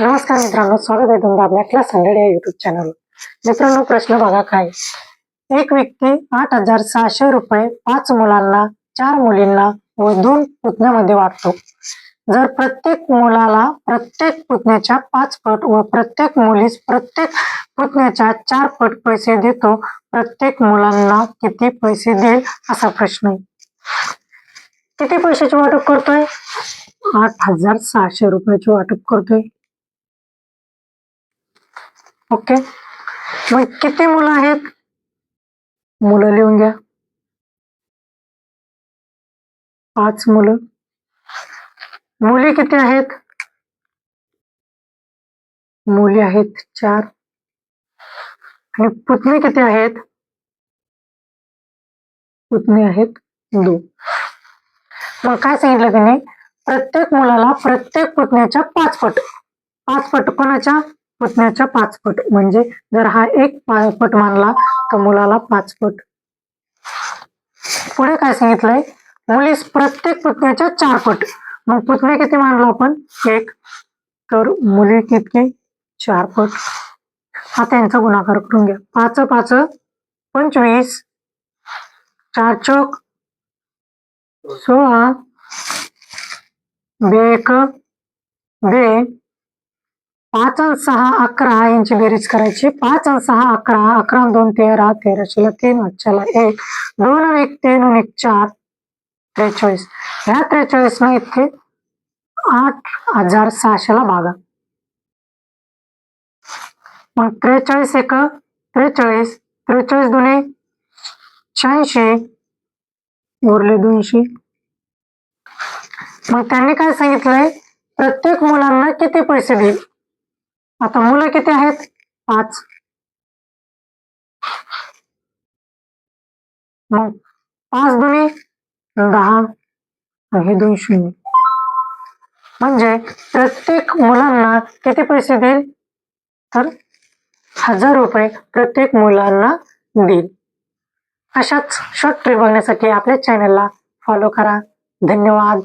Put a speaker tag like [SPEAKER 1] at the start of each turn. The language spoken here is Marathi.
[SPEAKER 1] नमस्कार मित्रांनो स्वागत आहे तुमचं आपल्या क्लास हंड्रेड या युट्यूब चॅनल मित्रांनो प्रश्न बघा काय? एक व्यक्ती आठ हजार सहाशे रुपये पाच मुलांना चार मुलींना व दोन पुतण्यामध्ये वाटतो जर प्रत्येक मुलाला प्रत्येक पुतण्याच्या पाच पट व प्रत्येक मुलीस प्रत्येक पुतण्याच्या चार पट पैसे देतो प्रत्येक मुलांना किती पैसे देईल असा प्रश्न आहे. किती पैशाची वाटप करतोय? आठ हजार सहाशे रुपयाची वाटप करतोय. ओके. मग किती मुलं आहेत? मुलं लिहून घ्या. पाच मुलं. मुली किती आहेत? मुली आहेत चार. आणि पुतणी किती आहेत? पुतणी आहेत दोन. मग काय सांगितलं त्याने? प्रत्येक मुलाला प्रत्येक पुतण्याच्या पाच पट. पाच पट कोणाच्या? पत्न्याच्या पाच पट. म्हणजे जर हा एक पट मानला तर मुलाला पाच पट. पुढे काय सांगितलंय? मुलीस प्रत्येक पुतण्याच्या चार पट. मग पुतणे किती मानलो आपण? एक. तर मुली किती चार पट. हा त्यांचा गुणाकार करून घ्या. पाच पाच पंचवीस. चार चौक. सोळा. बे एक. बे. पाच सहा अकरा यांची बेरीज करायची. पाच आणि सहा अकरा अकरा दोन तेरा तेराशेला तीन आठशेला एक. दोन एक तीन एक चार. त्रेचाळीस. ह्या त्रेचाळीस ना इतके आठ हजार सहाशेला भागा. मग त्रेचाळीस एक त्रेचाळीस. त्रेचाळीस दोन्ही शहाऐंशी. उरले दोनशे. मग त्यांनी काय सांगितलंय? प्रत्येक मुलांना किती पैसे देईल? आता मुलं किती आहेत? पाच. मग पाच दोन्ही दहा हे दोन शून्य. म्हणजे प्रत्येक मुलांना किती पैसे देईल? तर हजार रुपये प्रत्येक मुलांना देईल. अशाच शॉर्ट ट्रिप बघण्यासाठी आपल्या चॅनलला फॉलो करा. धन्यवाद.